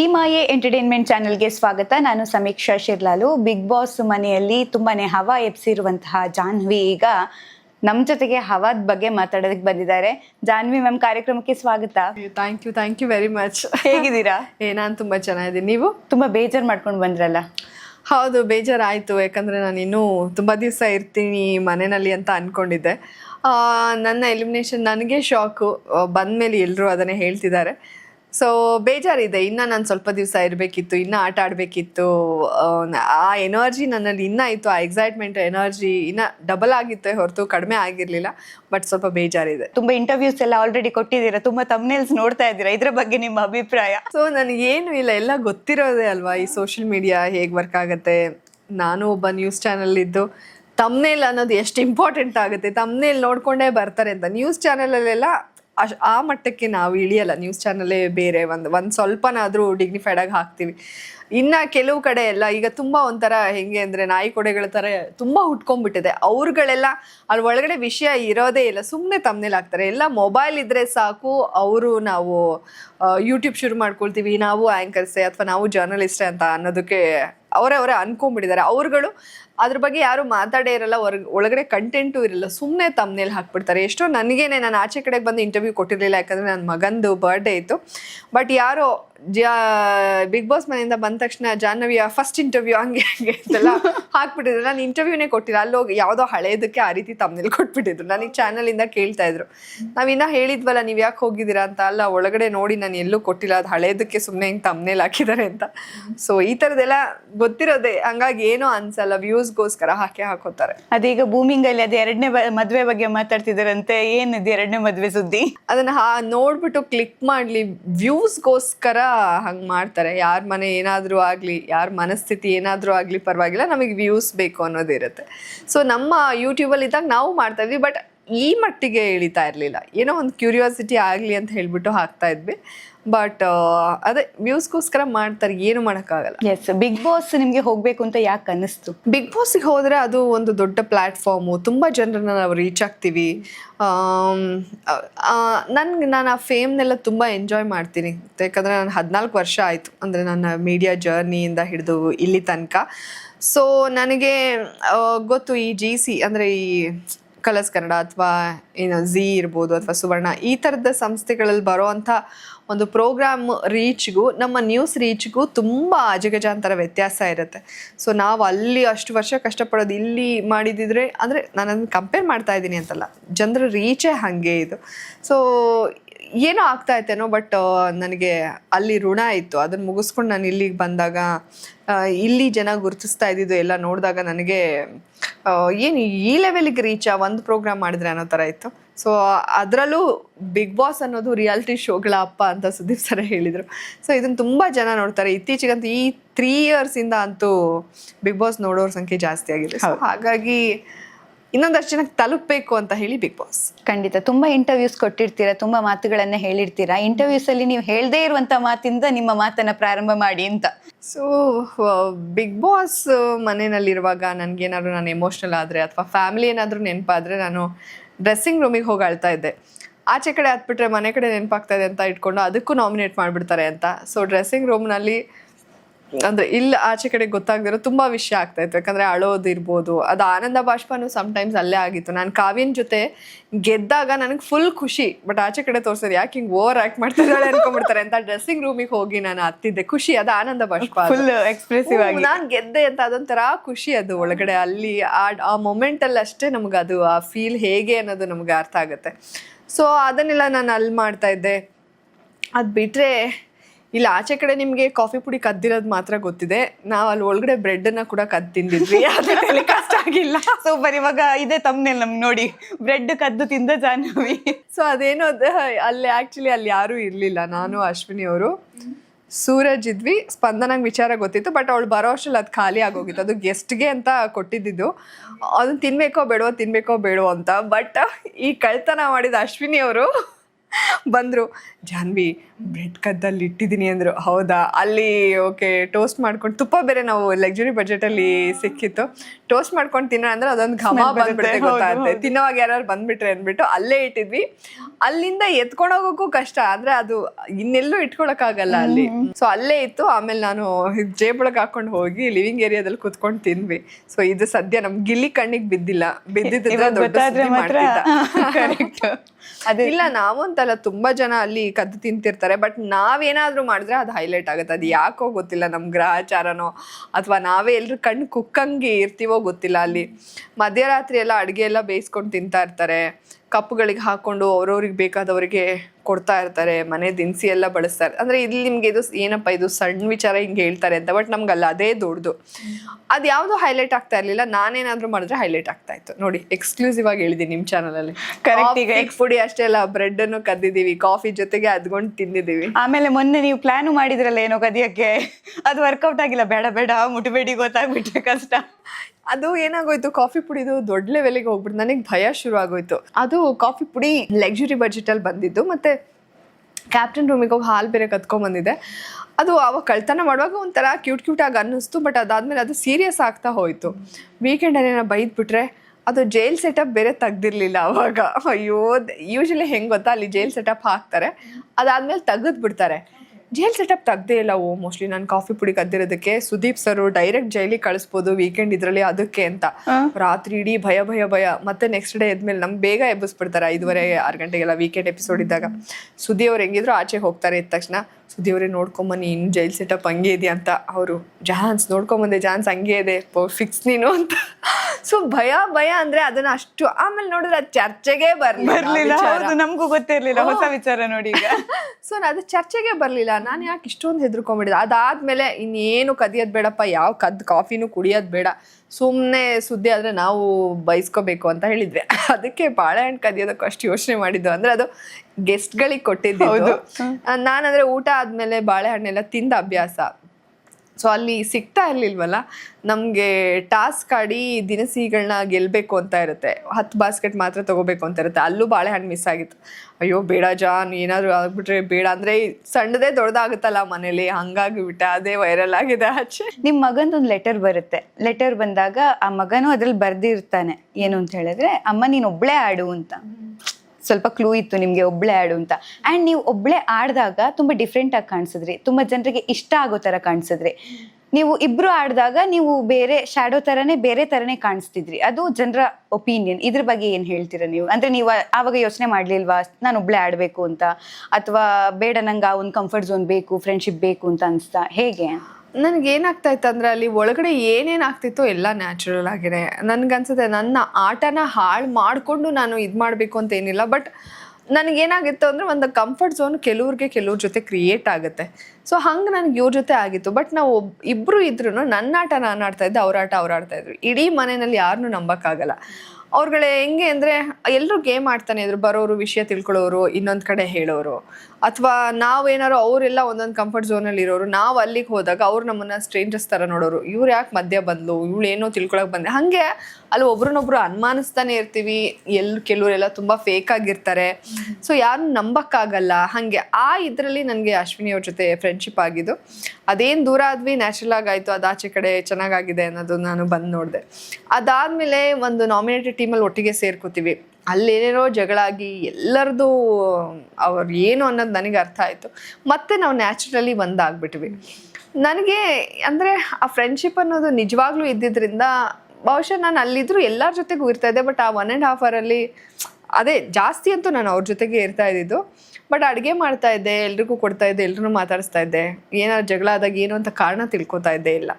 ಈ ಮಾಯೆ ಎಂಟರ್ಟೈನ್ಮೆಂಟ್ ಚಾನೆಲ್ಗೆ ಸ್ವಾಗತ. ನಾನು ಸಮೀಕ್ಷಾ ಶಿರ್ಲಾಲು. ಬಿಗ್ ಬಾಸ್ ಮನೆಯಲ್ಲಿ ತುಂಬಾನೇ ಹವಾ ಎಬ್ಸಿರುವಂತಹ ಜಾನ್ವಿ ಈಗ ನಮ್ಮ ಜೊತೆಗೆ ಹವಾದ ಬಗ್ಗೆ ಮಾತಾಡೋದಕ್ಕೆ ಬಂದಿದ್ದಾರೆ. ಜಾನ್ವಿ ಮ್ಯಾಮ್ ಕಾರ್ಯಕ್ರಮಕ್ಕೆ ಸ್ವಾಗತ. Thank you thank you very much ಹೇಗಿದ್ದೀರಾ? ಏ ನಾನು ತುಂಬ ಚೆನ್ನಾಗಿದ್ದೀನಿ. ನೀವು? ತುಂಬಾ ಬೇಜಾರ್ ಮಾಡ್ಕೊಂಡು ಬಂದ್ರಲ್ಲ? ಹೌದು ಬೇಜಾರಾಯಿತು. ಯಾಕಂದರೆ ನಾನು ಇನ್ನೂ ತುಂಬ ದಿವಸ ಇರ್ತೀನಿ ಮನೆಯಲ್ಲಿ ಅಂತ ಅಂದ್ಕೊಂಡಿದ್ದೆ ಆ, ನನ್ನ ಎಲಿಮಿನೇಷನ್ ನನಗೆ ಶಾಕು ಬಂದಮೇಲೆ ಎಲ್ಲರೂ ಅದನ್ನೇ ಹೇಳ್ತಿದ್ದಾರೆ. ಸೊ ಬೇಜಾರಿದೆ. ಇನ್ನ ನಾನು ಸ್ವಲ್ಪ ದಿವಸ ಇರಬೇಕಿತ್ತು ಇನ್ನ ಆಟ ಆಡಬೇಕಿತ್ತು. ಆ ಎನರ್ಜಿ ನನ್ನಲ್ಲಿ ಇನ್ನ ಇತ್ತು ಆ ಎಕ್ಸೈಟ್ಮೆಂಟ್ ಎನರ್ಜಿ ಇನ್ನ ಡಬಲ್ ಆಗಿತ್ತೆ ಹೊರತು ಕಡಿಮೆ ಆಗಿರಲಿಲ್ಲ. ಬಟ್ ಸ್ವಲ್ಪ ಬೇಜಾರಿದೆ. ತುಂಬಾ ಇಂಟರ್ವ್ಯೂಸ್ ಎಲ್ಲ ಆಲ್ರೆಡಿ ಕೊಟ್ಟಿದ್ದೀರಾ? ತುಂಬಾ ತಮ್ನೇಲ್ಸ್ ನೋಡ್ತಾ ಇದ್ದೀರಾ? ಇದ್ರ ಬಗ್ಗೆ ನಿಮ್ಮ ಅಭಿಪ್ರಾಯ? ಸೊ ಏನು ಇಲ್ಲ. ಎಲ್ಲ ಗೊತ್ತಿರೋದೇ ಅಲ್ವಾ? ಈ ಸೋಷಿಯಲ್ ಮೀಡಿಯಾ ಹೇಗೆ ವರ್ಕ್ ಆಗುತ್ತೆ? ನಾನು ಒಬ್ಬ ನ್ಯೂಸ್ ಚಾನಲ್ ಇದ್ದು ತಮ್ನೇಲ್ ಅನ್ನೋದು ಎಷ್ಟು ಇಂಪಾರ್ಟೆಂಟ್ ಆಗುತ್ತೆ? ತಮ್ನೇಲ್ ನೋಡ್ಕೊಂಡೇ ಬರ್ತಾರೆ ಅಂತ. ನ್ಯೂಸ್ ಚಾನಲಲ್ಲೆಲ್ಲ ಆ ಮಟ್ಟಕ್ಕೆ ನಾವು ಇಳಿಯಲ್ಲ ನ್ಯೂಸ್ ಚಾನಲೇ ಬೇರೆ ಒಂದು ಒಂದು ಸ್ವಲ್ಪನಾದರೂ ಡಿಗ್ನಿಫೈಡ್ ಆಗಿ ಹಾಕ್ತೀವಿ. ಇನ್ನು ಕೆಲವು ಕಡೆ ಎಲ್ಲ ಈಗ ತುಂಬ ಒಂಥರ ಹೆಂಗೆ ಅಂದರೆ ನಾಯಿ ಕೊಡೆಗಳ ಥರ ತುಂಬ ಹುಟ್ಕೊಂಡ್ಬಿಟ್ಟಿದೆ. ಅವ್ರುಗಳೆಲ್ಲ ಅಲ್ಲಿ ಒಳಗಡೆ ವಿಷಯ ಇರೋದೇ ಇಲ್ಲ ಸುಮ್ಮನೆ ತಮ್ಮನೇಲಿ ಹಾಕ್ತಾರೆ. ಎಲ್ಲ ಮೊಬೈಲ್ ಇದ್ದರೆ ಸಾಕು, ಅವರು ನಾವು ಯೂಟ್ಯೂಬ್ ಶುರು ಮಾಡ್ಕೊಳ್ತೀವಿ, ನಾವು ಆ್ಯಂಕರ್ಸೇ ಅಥವಾ ನಾವು ಜರ್ನಲಿಸ್ಟೇ ಅಂತ ಅನ್ನೋದಕ್ಕೆ ಅವರೇ ಅವರೇ ಅನ್ಕೊಂಡ್ಬಿಟ್ಟಿದ್ದಾರೆ. ಅವ್ರುಗಳು ಅದ್ರ ಬಗ್ಗೆ ಯಾರು ಮಾತಾಡೇ ಇರಲ್ಲ, ಹೊರ ಒಳಗಡೆ ಕಂಟೆಂಟು ಇರಲ್ಲ ಸುಮ್ಮನೆ ತಮ್ಮನೇಲಿ ಹಾಕ್ಬಿಡ್ತಾರೆ. ಎಷ್ಟೋ ನನಗೇನೆ ನಾನು ಆಚೆ ಕಡೆಗೆ ಬಂದು ಇಂಟರ್ವ್ಯೂ ಕೊಟ್ಟಿರಲಿಲ್ಲ, ಯಾಕಂದರೆ ನನ್ನ ಮಗಂದು ಬರ್ಡೇ ಇತ್ತು. ಬಟ್ ಯಾರೋ ಜಾ ಬಿಗ್ ಬಾಸ್ ಮನೆಯಿಂದ ಬಂದ ತಕ್ಷಣ ಜಾಹ್ನವಿಯ ಫಸ್ಟ್ ಇಂಟರ್ವ್ಯೂ ಹಂಗೆ ಹಂಗೆ ಅಂತೆಲ್ಲ ಹಾಕ್ಬಿಟ್ಟಿದ್ರು. ನಾನು ಇಂಟರ್ವ್ಯೂನೇ ಕೊಟ್ಟಿಲ್ಲ. ಹೋಗಿ ಯಾವುದೋ ಹಳೆಯದಕ್ಕೆ ಆ ರೀತಿ ತಮ್ಮನೇಲಿ ಕೊಟ್ಬಿಟ್ಟಿದ್ರು. ನನಗೆ ಚಾನಲಿಂದ ಕೇಳ್ತಾ ಇದ್ರು. ನಾವಿನ್ನ ಹೇಳಿದ್ವಲ್ಲ ನೀವು ಯಾಕೆ ಹೋಗಿದ್ದೀರಾ ಅಂತ? ಅಲ್ಲ ಒಳಗಡೆ ನೋಡಿ ನಾನು ಎಲ್ಲೂ ಕೊಟ್ಟಿಲ್ಲ. ಅದು ಹಳೆಯದಕ್ಕೆ ಸುಮ್ಮನೆ ಹಿಂಗೆ ತಮ್ಮನೇಲಿ ಹಾಕಿದ್ದಾರೆ ಅಂತ. ಸೊ ಈ ಥರದ್ದೆಲ್ಲ ಗೊತ್ತಿರೋದೆ. ಹಂಗಾಗಿ ಏನೋ ಅನ್ಸಲ್ಲ. ವ್ಯೂಸ್ಗೋಸ್ಕರ ಹಾಕಿ ಹಾಕೋತಾರೆ. ಅದೀಗ ಭೂಮಿಂಗಲ್ಲಿ ಅದು ಎರಡನೇ ಮದುವೆ ಬಗ್ಗೆ ಮಾತಾಡ್ತಿದಾರಂತೆ. ಏನಿದೆ ಎರಡನೇ ಮದುವೆ ಸುದ್ದಿ? ಅದನ್ನ ಹಾ ನೋಡ್ಬಿಟ್ಟು ಕ್ಲಿಕ್ ಮಾಡಲಿ. ವ್ಯೂಸ್ಗೋಸ್ಕರ ಹಂಗ್ ಮಾಡ್ತಾರೆ. ಯಾರ ಮನೆ ಏನಾದರೂ ಆಗಲಿ, ಯಾರ ಮನಸ್ಥಿತಿ ಏನಾದರೂ ಆಗಲಿ ಪರವಾಗಿಲ್ಲ, ನಮಗೆ ವ್ಯೂಸ್ ಬೇಕು ಅನ್ನೋದಿರುತ್ತೆ ಸೊ ನಮ್ಮ ಯೂಟ್ಯೂಬಲ್ಲಿ ಇದ್ದಾಗ ನಾವು ಮಾಡ್ತಾ ಬಟ್ ಈ ಮಟ್ಟಿಗೆ ಇಳಿತಾ ಇರಲಿಲ್ಲ. ಏನೋ ಒಂದು ಕ್ಯೂರಿಯಾಸಿಟಿ ಆಗಲಿ ಅಂತ ಹೇಳ್ಬಿಟ್ಟು ಹಾಕ್ತಾ ಇದ್ವಿ. ಬಟ್ ಅದೇ ವ್ಯೂಸ್ಗೋಸ್ಕರ ಮಾಡ್ತಾರೆ ಏನು ಮಾಡೋಕ್ಕಾಗಲ್ಲ. ಎಸ್ ಬಿಗ್ ಬಾಸ್ ನಿಮಗೆ ಹೋಗಬೇಕು ಅಂತ ಯಾಕೆ ಅನ್ನಿಸ್ತು? ಬಿಗ್ ಬಾಸಿಗೆ ಹೋದರೆ ಅದು ಒಂದು ದೊಡ್ಡ ಪ್ಲ್ಯಾಟ್ಫಾರ್ಮು ತುಂಬ ಜನರನ್ನ ನಾವು ರೀಚ್ ಆಗ್ತೀವಿ. ನನ್ಗೆ ನಾನು ಆ ಫೇಮ್ನೆಲ್ಲ ತುಂಬ ಎಂಜಾಯ್ ಮಾಡ್ತೀನಿ. ಯಾಕಂದರೆ ನಾನು ಹದಿನಾಲ್ಕು ವರ್ಷ ಆಯಿತು ಅಂದರೆ ನನ್ನ ಮೀಡಿಯಾ ಜರ್ನಿಯಿಂದ ಹಿಡಿದು ಇಲ್ಲಿ ತನಕ. ಸೊ ನನಗೆ ಗೊತ್ತು ಈ ಜಿ ಸಿ ಅಂದರೆ ಈ ಕಲರ್ಸ್ ಕನ್ನಡ ಅಥವಾ ಏನು ಝೀ ಇರ್ಬೋದು ಅಥವಾ ಸುವರ್ಣ ಈ ಥರದ ಸಂಸ್ಥೆಗಳಲ್ಲಿ ಬರೋವಂಥ ಒಂದು ಪ್ರೋಗ್ರಾಮ್ ರೀಚ್ಗೂ ನಮ್ಮ ನ್ಯೂಸ್ ರೀಚ್ಗೂ ತುಂಬ ಅಜಗಜಾಂತರ ವ್ಯತ್ಯಾಸ ಇರುತ್ತೆ. ಸೊ ನಾವು ಅಲ್ಲಿ ಅಷ್ಟು ವರ್ಷ ಕಷ್ಟಪಡೋದು ಇಲ್ಲಿ ಮಾಡಿದಿದ್ರೆ, ಅಂದರೆ ನಾನು ಕಂಪೇರ್ ಮಾಡ್ತಾ ಇದ್ದೀನಿ ಅಂತಲ್ಲ. ಜನರ ರೀಚೇ ಹಾಗೆ ಇದು. ಸೊ ಏನೋ ಆಗ್ತಾ ಇತ್ತೇನೋ ಬಟ್ ನನಗೆ ಅಲ್ಲಿ ಋಣ ಇತ್ತು. ಅದನ್ನು ಮುಗಿಸ್ಕೊಂಡು ನಾನು ಇಲ್ಲಿಗೆ ಬಂದಾಗ ಇಲ್ಲಿ ಜನ ಗುರುತಿಸ್ತಾ ಇದ್ದಿದ್ದು ಎಲ್ಲ ನೋಡಿದಾಗ ನನಗೆ ಏನು ಈ ಲೆವೆಲಿಗೆ ರೀಚಾ ಒಂದು ಪ್ರೋಗ್ರಾಮ್ ಮಾಡಿದ್ರೆ ಅನ್ನೋ ಥರ ಇತ್ತು. ಸೊ ಅದರಲ್ಲೂ ಬಿಗ್ ಬಾಸ್ ಅನ್ನೋದು ರಿಯಾಲಿಟಿ ಶೋಗಳ ಅಪ್ಪ ಅಂತ ಸುದೀಪ್ ಸರ್ ಹೇಳಿದರು. ಸೊ ಇದನ್ನು ತುಂಬ ಜನ ನೋಡ್ತಾರೆ. ಇತ್ತೀಚೆಗಂತೂ ಈ ತ್ರೀ ಇಯರ್ಸಿಂದ ಅಂತೂ ಬಿಗ್ ಬಾಸ್ ನೋಡೋರ ಸಂಖ್ಯೆ ಜಾಸ್ತಿ ಆಗಿದೆ. ಸೊ ಹಾಗಾಗಿ ಇನ್ನೊಂದಷ್ಟು ಜನಕ್ಕೆ ತಲುಪಬೇಕು ಅಂತ ಹೇಳಿ ಬಿಗ್ ಬಾಸ್ ಖಂಡಿತ. ತುಂಬ ಇಂಟರ್ವ್ಯೂಸ್ ಕೊಟ್ಟಿರ್ತೀರಾ ತುಂಬ ಮಾತುಗಳನ್ನ ಹೇಳಿರ್ತೀರಾ. ಇಂಟರ್ವ್ಯೂಸ್ ಅಲ್ಲಿ ನೀವು ಹೇಳದೇ ಇರುವಂತ ಮಾತಿಂದ ನಿಮ್ಮ ಮಾತನ್ನ ಪ್ರಾರಂಭ ಮಾಡಿ ಅಂತ. ಸೊ ಬಿಗ್ ಬಾಸ್ ಮನೆಯಲ್ಲಿರುವಾಗ ನನಗೇನಾದ್ರು ನಾನು ಎಮೋಷ್ನಲ್ ಆದರೆ ಅಥವಾ ಫ್ಯಾಮಿಲಿ ಏನಾದರೂ ನೆನಪಾದರೆ ನಾನು ಡ್ರೆಸ್ಸಿಂಗ್ ರೂಮಿಗೆ ಹೋಗಿ ಅಳ್ತಾ ಇದ್ದೆ. ಆಚೆ ಕಡೆ ಹತ್ಬಿಟ್ರೆ ಮನೆ ಕಡೆ ನೆನಪಾಗ್ತಾ ಇದೆ ಅಂತ ಇಟ್ಕೊಂಡು ಅದಕ್ಕೂ ನಾಮಿನೇಟ್ ಮಾಡಿಬಿಡ್ತಾರೆ ಅಂತ. ಸೊ ಡ್ರೆಸ್ಸಿಂಗ್ ರೂಮ್ನಲ್ಲಿ ಅಂದರೆ ಇಲ್ಲಿ ಆಚೆ ಕಡೆ ಗೊತ್ತಾಗದಿರೋ ತುಂಬಾ ವಿಷಯ ಆಗ್ತಾ ಇತ್ತು. ಯಾಕಂದ್ರೆ ಅಳೋದಿರ್ಬೋದು ಅದು ಆನಂದ ಬಾಷ್ಪನು ಸಮ್ಟೈಮ್ಸ್ ಅಲ್ಲೇ ಆಗಿತ್ತು. ನಾನು ಕಾವ್ಯನ ಜೊತೆ ಗೆದ್ದಾಗ ನನಗೆ ಫುಲ್ ಖುಷಿ. ಬಟ್ ಆಚೆ ಕಡೆ ತೋರಿಸೋದು ಯಾಕೆ ಹಿಂಗ್ ಓವರ್ ಆಕ್ಟ್ ಮಾಡ್ತಿದ್ದಾಳೆ ಅನ್ಕೊಂಡ್ಬಿಡ್ತಾರೆ ಅಂತ ಡ್ರೆಸ್ಸಿಂಗ್ ರೂಮಿಗೆ ಹೋಗಿ ನಾನು ಹತ್ತಿದ್ದೆ. ಖುಷಿ ಅದು ಆನಂದ ಬಾಷ್ಪ. ಫುಲ್ ಎಕ್ಸ್ಪ್ರೆಸಿವ್ ಆಗಿ. ನಾನು ಗೆದ್ದೆ ಅಂತ ಅದೊಂಥರ ಖುಷಿ ಅದು ಒಳಗಡೆ ಅಲ್ಲಿ. ಆ ಮೊಮೆಂಟ್ ಅಲ್ಲಿ ಅಷ್ಟೇ ನಮ್ಗೆ ಅದು ಆ ಫೀಲ್ ಹೇಗೆ ಅನ್ನೋದು ನಮ್ಗೆ ಅರ್ಥ ಆಗುತ್ತೆ. ಸೊ ಅದನ್ನೆಲ್ಲ ನಾನು ಅಲ್ಲಿ ಮಾಡ್ತಾ ಇದ್ದೆ. ಅದು ಬಿಟ್ಟರೆ ಇಲ್ಲ ಆಚೆ ಕಡೆ ನಿಮಗೆ ಕಾಫಿ ಪುಡಿ ಕದ್ದಿರೋದು ಮಾತ್ರ ಗೊತ್ತಿದೆ. ನಾವು ಅಲ್ಲಿ ಒಳಗಡೆ ಬ್ರೆಡ್ ಅನ್ನ ಕೂಡ ಕದ್ದು ತಿಂದಿದ್ವಿ ಅದು ಟೆಲಿಕಾಸ್ಟ್ ಆಗಿಲ್ಲ. ಬರೀ ಇವಾಗ ಇದೆ ತಮ್ಮನೇಲಿ ನಮ್ಗೆ ನೋಡಿ. ಬ್ರೆಡ್ ಕದ್ದು ತಿಂದ ಜಾಹ್ನವಿ. ಸೊ ಅದೇನೋ ಅದು ಅಲ್ಲಿ ಆಕ್ಚುಲಿ ಅಲ್ಲಿ ಯಾರೂ ಇರ್ಲಿಲ್ಲ. ನಾನು ಅಶ್ವಿನಿ ಅವರು. ಸೂರಜ್ ಇದ್ವಿ. ಸ್ಪಂದನಂಗೆ ವಿಚಾರ ಗೊತ್ತಿತ್ತು ಬಟ್ ಅವಳು ಬರೋ ಅಷ್ಟ್ರಲ್ಲಿ ಅದು ಖಾಲಿ ಆಗೋಗಿತ್ತು. ಅದು ಗೆಸ್ಟ್ಗೆ ಅಂತ ಕೊಟ್ಟಿದ್ದಿದ್ದು. ಅದನ್ನ ತಿನ್ಬೇಕೋ ಬೇಡವೋ ತಿನ್ಬೇಕೋ ಬೇಡವೋ ಅಂತ. ಬಟ್ ಈ ಕಳ್ತನ ಮಾಡಿದ ಅಶ್ವಿನಿ ಅವರು ಬಂದರು ಜಾನ್ವಿ ಬ್ರೆಡ್ ಕದ್ದಲ್ಲಿ ಇಟ್ಟಿದ್ದೀನಿ ಅಂದರು. ಹೌದಾ? ಅಲ್ಲಿ ಓಕೆ ಟೋಸ್ಟ್ ಮಾಡ್ಕೊಂಡು ತುಪ್ಪ ಬೇರೆ ನಾವು ಲಕ್ಸುರಿ ಬಜೆಟಲ್ಲಿ ಸಿಕ್ಕಿತ್ತು. ಟೋಸ್ಟ್ ಮಾಡ್ಕೊಂಡು ತಿನ್ನೋಣ ಅಂದ್ರೆ ಅದೊಂದು ಘಮ ಬಂದ್ಬಿಡುತ್ತೆ ಗೊತ್ತಾಗುತ್ತೆ. ತಿನ್ನೋವಾಗ ಯಾರು ಬಂದ್ಬಿಟ್ರೆ ಅಂದ್ಬಿಟ್ಟು ಅಲ್ಲೇ ಇಟ್ಟಿದ್ವಿ. ಅಲ್ಲಿಂದ ಎತ್ಕೊಂಡು ಹೋಗೋಕ್ಕೂ ಕಷ್ಟ. ಅಂದ್ರೆ ಅದು ಇನ್ನೆಲ್ಲೂ ಇಟ್ಕೊಳಕ್ಕಾಗಲ್ಲ ಅಲ್ಲಿ. ಸೊ ಅಲ್ಲೇ ಇತ್ತು. ಆಮೇಲೆ ನಾನು ಜೇಬೊಳಗೆ ಹಾಕೊಂಡು ಹೋಗಿ ಲಿವಿಂಗ್ ಏರಿಯಾದಲ್ಲಿ ಕುತ್ಕೊಂಡು ತಿಂದ್ವಿ. ಸೊ ಇದು ಸದ್ಯ ನಮ್ ಗಿಲ್ಲಿ ಕಣ್ಣಿಗೆ ಬಿದ್ದಿಲ್ಲ. ಬಿದ್ದಿದ್ರೆ ಇಲ್ಲ ದೊಡ್ಡ ನಾವಂತಲ್ಲ ತುಂಬಾ ಜನ ಅಲ್ಲಿ ಕದ್ದು ತಿಂತಿರ್ತಾರೆ ಬಟ್ ನಾವೇನಾದ್ರೂ ಮಾಡಿದ್ರೆ ಅದು ಹೈಲೈಟ್ ಆಗುತ್ತೆ. ಅದು ಯಾಕೋ ಗೊತ್ತಿಲ್ಲ ನಮ್ ಗ್ರಹಾಚಾರನೋ, ಅಥವಾ ನಾವೇ ಎಲ್ರು ಕಣ್ಣು ಕುಕ್ಕಂಗೆ ಇರ್ತೀವೋ ಗೊತ್ತಿಲ್ಲ ಅಲ್ಲಿ. ಮಧ್ಯರಾತ್ರಿ ಎಲ್ಲ ಅಡುಗೆ ಎಲ್ಲ ಬೇಯಿಸ್ಕೊಂಡು ತಿಂತಾ ಇರ್ತಾರೆ. ಕಪ್ಗಳಿಗೆ ಹಾಕೊಂಡು ಅವ್ರವ್ರಿಗೆ ಬೇಕಾದವರಿಗೆ ಕೊಡ್ತಾ ಇರ್ತಾರೆ ಮನೆ ದಿನಸಿ ಎಲ್ಲ ಬಳಸ್ತಾರೆ. ಅಂದ್ರೆ ಇಲ್ಲಿ ನಿಮ್ಗೆ ಇದು ಏನಪ್ಪ ಇದು ಸಣ್ಣ ವಿಚಾರ ಹಿಂಗೆ ಹೇಳ್ತಾರೆ ಅಂತ ಬಟ್ ನಮ್ಗೆ ಅಲ್ಲ ಅದೇ ದೊಡ್ಡದು. ಅದು ಯಾವುದು ಹೈಲೈಟ್ ಆಗ್ತಾ ಇರ್ಲಿಲ್ಲ ನಾನೇನಾದ್ರೂ ಮಾಡಿದ್ರೆ ಹೈಲೈಟ್ ಆಗ್ತಾ ಇತ್ತು. ನೋಡಿ ಎಕ್ಸ್ಕ್ಲೂಸಿವ್ ಆಗಿ ಹೇಳಿದ್ದೀನಿ ನಿಮ್ಮ ಚಾನಲಲ್ಲಿ ಕರೆಕ್ಟ್ ಈಗ. ಎಗ್ ಪುಡಿ ಅಷ್ಟೇ ಅಲ್ಲ ಬ್ರೆಡ್ ಅನ್ನು ಕದ್ದಿದೀವಿ ಕಾಫಿ ಜೊತೆಗೆ ಅದ್ಕೊಂಡು ತಿಂದಿದೀವಿ. ಆಮೇಲೆ ಮೊನ್ನೆ ನೀವು ಪ್ಲಾನ್ ಮಾಡಿದ್ರಲ್ಲ ಏನೋ ಕದಿಯಕ್ಕೆ ಅದು ವರ್ಕೌಟ್ ಆಗಿಲ್ಲ ಬೇಡ ಬೇಡ ಮುಟ್ಬೇಡಿ ಗೊತ್ತಾಗ್ಬಿಟ್ಟೆ ಕಷ್ಟ. ಅದು ಏನಾಗೋಯ್ತು? ಕಾಫಿ ಪುಡಿದು ದೊಡ್ಡ ಲೆವೆಲಿಗೆ ಹೋಗ್ಬಿಟ್ಟು ನನಗೆ ಭಯ ಶುರು ಆಗೋಯ್ತು. ಅದು ಕಾಫಿ ಪುಡಿ ಲಕ್ಸುರಿ ಬಜೆಟಲ್ಲಿ ಬಂದಿದ್ದು ಮತ್ತೆ ಕ್ಯಾಪ್ಟನ್ ರೂಮಿಗೆ ಹೋಗಿ ಹಾಲು ಬೇರೆ ಕತ್ಕೊಂಬಂದಿದೆ ಅದು ಅವಾಗ ಕಳ್ತನ ಮಾಡುವಾಗ ಒಂಥರ ಕ್ಯೂಟ್ ಕ್ಯೂಟಾಗಿ ಅನ್ನಿಸ್ತು ಬಟ್ ಅದಾದ್ಮೇಲೆ ಅದು ಸೀರಿಯಸ್ ಆಗ್ತಾ ಹೋಯಿತು. ವೀಕೆಂಡಲ್ಲಿ ನಾನು ಬೈದ್ಬಿಟ್ರೆ ಅದು ಜೈಲ್ ಸೆಟಪ್ ಬೇರೆ ತೆಗ್ದಿರ್ಲಿಲ್ಲ ಅವಾಗ. ಅಯ್ಯೋ ಯೂಶಲಿ ಹೆಂಗೆ ಗೊತ್ತಾ? ಅಲ್ಲಿ ಜೈಲ್ ಸೆಟಪ್ ಹಾಕ್ತಾರೆ. ಅದಾದ್ಮೇಲೆ ತೆಗೆದು ಬಿಡ್ತಾರೆ ಜೈಲ್ ಸೆಟಪ್ ತೆಗ್ದೇ ಇಲ್ಲ ಓ ಮೋಸ್ಟ್ಲಿ ನಾನು ಕಾಫಿ ಪುಡಿ ಕದ್ದಿರೋದಕ್ಕೆ. ಸುದೀಪ್ ಸರ್ ಡೈರೆಕ್ಟ್ ಜೈಲಿಗೆ ಕಳಿಸ್ಬೋದು ವೀಕೆಂಡ್ ಇದರಲ್ಲಿ ಅದಕ್ಕೆ ಅಂತ. ರಾತ್ರಿ ಇಡೀ ಭಯ ಭಯ ಭಯ. ಮತ್ತೆ ನೆಕ್ಸ್ಟ್ ಡೇ ಎದ್ಮೇಲೆ ನಮ್ಗೆ ಬೇಗ ಎಬ್ಬಿಸ್ಬಿಡ್ತಾರೆ ಐದುವರೆ ಆರು ಗಂಟೆಗೆಲ್ಲ ವೀಕೆಂಡ್ ಎಪಿಸೋಡ್ ಇದ್ದಾಗ. ಸುದ್ದಿ ಅವ್ರು ಹೆಂಗಿದ್ರು ಆಚೆ ಹೋಗ್ತಾರೆ ಇದ್ದ ತಕ್ಷಣ. ಸುದ್ದಿ ದೇವ್ರೆ ನೋಡ್ಕೊಂಬನ್ನಿ ಇನ್ನು ಜೈಲ್ ಸೆಟಪ್ ಹಂಗೆ ಇದೆಯಾ ಅಂತ ಅವರು ಜಾನ್ಸ್ ನೋಡ್ಕೊಂಬಂದೆ ಜಾನ್ಸ್ ಹಂಗೆ ಇದೆ ಫಿಕ್ಸ್ ನೀನು ಅಂತ. ಸೊ ಭಯ ಭಯ ಅಂದ್ರೆ ಅದನ್ನ ಅಷ್ಟು ಆಮೇಲೆ ನೋಡಿದ್ರೆ ಅದು ಚರ್ಚೆಗೆ ಬರ್ಲಿಲ್ಲ ಹೌದು ನಮ್ಗೂ ಗೊತ್ತಿರ್ಲಿಲ್ಲ ಹೊಸ ವಿಚಾರ ನೋಡಿ ಈಗ. ಸೊ ಅದು ಚರ್ಚೆಗೆ ಬರಲಿಲ್ಲ. ನಾನು ಯಾಕೆ ಇಷ್ಟೊಂದು ಹೆದರ್ಕೊಂಡ್ಬಿಡಿದೆ ಅದಾದ್ಮೇಲೆ ಇನ್ನೇನು ಕದಿಯೋದು ಬೇಡಪ್ಪ ಯಾವ ಕದ್ ಕಾಫಿನೂ ಕುಡಿಯೋದು ಬೇಡ. ಸುಮ್ಮನೆ ಸುದ್ದಿ ಆದರೆ ನಾವು ಬೈಸ್ಕೋಬೇಕು ಅಂತ ಹೇಳಿದ್ವಿ. ಅದಕ್ಕೆ ಬಾಳೆಹಣ್ಣು ಕದಿಯೋದಕ್ಕೆ ಅಷ್ಟು ಯೋಚನೆ ಮಾಡಿದ್ದು. ಅಂದರೆ ಅದು ಗೆಸ್ಟ್ಗಳಿಗೆ ಕೊಟ್ಟಿದ್ದು ನಾನಂದರೆ ಊಟ ಆದಮೇಲೆ ಬಾಳೆಹಣ್ಣೆಲ್ಲ ತಿಂದ ಅಭ್ಯಾಸ. ಸೊ ಅಲ್ಲಿ ಸಿಗ್ತಾ ಇರ್ಲಿಲ್ವಲ್ಲ? ನಮಗೆ ಟಾಸ್ಕ್ ಆಡಿ ದಿನಸಿಗಳನ್ನ ಗೆಲ್ಲಬೇಕು ಅಂತ ಇರುತ್ತೆ. ಹತ್ತು ಬಾಸ್ಕೆಟ್ ಮಾತ್ರ ತಗೋಬೇಕು ಅಂತ ಇರುತ್ತೆ. ಅಲ್ಲೂ ಬಾಳೆಹಣ್ಣು ಮಿಸ್ ಆಗಿತ್ತು. ಅಯ್ಯೋ, ಬೇಡ ಜಾನ್ ಏನಾದರೂ ಆಗ್ಬಿಟ್ರೆ ಬೇಡ. ಅಂದರೆ ಸಣ್ಣದೇ ದೊಡ್ಡದಾಗುತ್ತಲ್ಲ ಮನೇಲಿ, ಹಂಗಾಗಿ ಬಿಟ್ಟ, ಅದೇ ವೈರಲ್ ಆಗಿದೆ ಆಚೆ. ನಿಮ್ಮ ಮಗಂದೊಂದು ಲೆಟರ್ ಬರುತ್ತೆ. ಲೆಟರ್ ಬಂದಾಗ ಆ ಮಗನೂ ಅದ್ರಲ್ಲಿ ಬರ್ದಿರ್ತಾನೆ. ಏನು ಅಂತ ಹೇಳಿದ್ರೆ, ಅಮ್ಮ, ನೀನು ಒಬ್ಳೆ ಆಡು ಅಂತ. ಸ್ವಲ್ಪ ಕ್ಲೂ ಇತ್ತು ನಿಮಗೆ, ಒಬ್ಳೆ ಆಡು ಅಂತ. ಅಂಡ್ ನೀವು ಒಬ್ಳೆ ಆಡಿದಾಗ ತುಂಬಾ ಡಿಫ್ರೆಂಟಾಗಿ ಕಾಣಿಸಿದ್ರಿ. ತುಂಬಾ ಜನರಿಗೆ ಇಷ್ಟ ಆಗೋ ತರ ಕಾಣಿಸಿದ್ರಿ. ನೀವು ಇಬ್ರು ಆಡಿದಾಗ ನೀವು ಬೇರೆ ಶ್ಯಾಡೋ ತರನೇ ಬೇರೆ ತರನೇ ಕಾಣಿಸ್ತಿದ್ರಿ. ಅದು ಜನರ ಒಪಿನಿಯನ್ ಇದ್ರ ಬಗ್ಗೆ ಏನ್ ಹೇಳ್ತೀರಾ ನೀವು? ಅಂದ್ರೆ ನೀವು ಆವಾಗ ಯೋಚನೆ ಮಾಡ್ಲಿಲ್ವಾ? ನಾನು ಒಬ್ಳೆ ಆಡ್ಬೇಕು ಅಂತ? ಅಥವಾ ಬೇಡ, ನಂಗೆ ಆ ಒಂದು ಕಂಫರ್ಟ್ ಝೋನ್ ಬೇಕು ಫ್ರೆಂಡ್ಶಿಪ್ ಬೇಕು ಅಂತ ಅನ್ಸ್ತಾ? ಹೇಗೆ? ನನಗೆ ಏನಾಗ್ತಾ ಇತ್ತು ಅಂದ್ರೆ ಅಲ್ಲಿ ಒಳಗಡೆ ಏನೇನು ಆಗ್ತಿತ್ತು ಎಲ್ಲ ನ್ಯಾಚುರಲ್ ಆಗಿದೆ. ನನ್ಗನ್ಸುತ್ತೆ, ನನ್ನ ಆಟನ ಹಾಳು ಮಾಡಿಕೊಂಡು ನಾನು ಇದು ಮಾಡಬೇಕು ಅಂತ ಏನಿಲ್ಲ. ಬಟ್ ನನಗೇನಾಗಿತ್ತು ಅಂದರೆ ಒಂದು ಕಂಫರ್ಟ್ ಝೋನ್ ಕೆಲವ್ರಿಗೆ ಕೆಲವ್ರ ಜೊತೆ ಕ್ರಿಯೇಟ್ ಆಗುತ್ತೆ. ಸೊ ಹಂಗೆ ನನಗೆ ಇವ್ರ ಜೊತೆ ಆಗಿತ್ತು. ಬಟ್ ನಾವು ಒಬ್ ಇಬ್ಬರು ಇದ್ರೂ ನನ್ನ ಆಟ ನಾನು ಆಡ್ತಾ ಇದ್ದೆ, ಅವ್ರ ಆಟ ಅವ್ರು ಆಡ್ತಾ ಇದ್ರು. ಇಡೀ ಮನೆಯಲ್ಲಿ ಯಾರನ್ನೂ ನಂಬಕ್ಕಾಗಲ್ಲ. ಅವ್ರುಗಳೇ ಹೆಂಗೆ ಅಂದರೆ ಎಲ್ಲರೂ ಗೇಮ್ ಆಡ್ತಾನೆ ಇದ್ರು, ಬರೋರು, ವಿಷಯ ತಿಳ್ಕೊಳ್ಳೋರು, ಇನ್ನೊಂದು ಕಡೆ ಹೇಳೋರು. ಅಥವಾ ನಾವೇನಾರು ಅವರೆಲ್ಲ ಒಂದೊಂದು ಕಂಫರ್ಟ್ ಝೋನಲ್ಲಿ ಇರೋರು, ನಾವು ಅಲ್ಲಿಗೆ ಹೋದಾಗ ಅವ್ರು ನಮ್ಮನ್ನ ಸ್ಟ್ರೇಂಜರ್ಸ್ ಥರ ನೋಡೋರು. ಇವ್ರು ಯಾಕೆ ಮಧ್ಯ ಬಂದ್ಲು? ಇವಳು ಏನೋ ತಿಳ್ಕೊಳಕ್ ಬಂದೆ. ಹಾಗೆ ಅಲ್ಲಿ ಒಬ್ರನ್ನೊಬ್ರು ಅನುಮಾನಿಸ್ತಾನೆ ಇರ್ತೀವಿ. ಎಲ್ ಕೆಲವರೆಲ್ಲ ತುಂಬ ಫೇಕ್ ಆಗಿರ್ತಾರೆ. ಸೊ ಯಾರು ನಂಬಕ್ಕಾಗಲ್ಲ. ಹಾಗೆ ಆ ಇದರಲ್ಲಿ ನನಗೆ ಅಶ್ವಿನಿ ಅವ್ರ ಜೊತೆ ಫ್ರೆಂಡ್ಶಿಪ್ ಆಗಿದ್ದು. ಅದೇನು ದೂರ ಆದ್ವಿ ನ್ಯಾಚುರಲ್ ಆಗಾಯ್ತು ಅದು ಆಚೆ ಕಡೆ ಚೆನ್ನಾಗಾಗಿದೆ ಅನ್ನೋದು ನಾನು ಬಂದು ನೋಡಿದೆ. ಅದಾದಮೇಲೆ ಒಂದು ನಾಮಿನೇಟೆಡ್ ಟೀಮಲ್ಲಿ ಒಟ್ಟಿಗೆ ಸೇರ್ಕೋತೀವಿ. ಅಲ್ಲೇನೇನೋ ಜಗಳಾಗಿ ಎಲ್ಲರದು ಅವ್ರು ಏನು ಅನ್ನೋದು ನನಗೆ ಅರ್ಥ ಆಯಿತು. ಮತ್ತೆ ನಾವು ನ್ಯಾಚುರಲಿ ಒಂದಾಗ್ಬಿಟ್ವಿ ನನಗೆ ಅಂದರೆ ಆ ಫ್ರೆಂಡ್ಶಿಪ್ ಅನ್ನೋದು ನಿಜವಾಗ್ಲೂ ಇದ್ದಿದ್ದರಿಂದ ಬಹುಶಃ ನಾನು ಅಲ್ಲಿದ್ರು ಎಲ್ಲರ ಜೊತೆಗೂ ಇರ್ತಾ ಇದ್ದೆ ಬಟ್ ಆ ಒನ್ ಆ್ಯಂಡ್ ಹಾಫ್ ಅವರಲ್ಲಿ ಅದೇ ಜಾಸ್ತಿ ಅಂತೂ ನಾನು ಅವ್ರ ಜೊತೆಗೆ ಇರ್ತಾ ಇದ್ದಿದ್ದು. ಬಟ್ ಅಡುಗೆ ಮಾಡ್ತಾ ಇದ್ದೆ, ಎಲ್ರಿಗೂ ಕೊಡ್ತಾ ಇದ್ದೆ ಎಲ್ರೂ ಮಾತಾಡಿಸ್ತಾ ಇದ್ದೆ. ಏನಾದ್ರು ಜಗಳ ಆದಾಗ ಏನು ಅಂತ ಕಾರಣ ತಿಳ್ಕೊತಾ ಇದ್ದೆ ಇಲ್ಲ.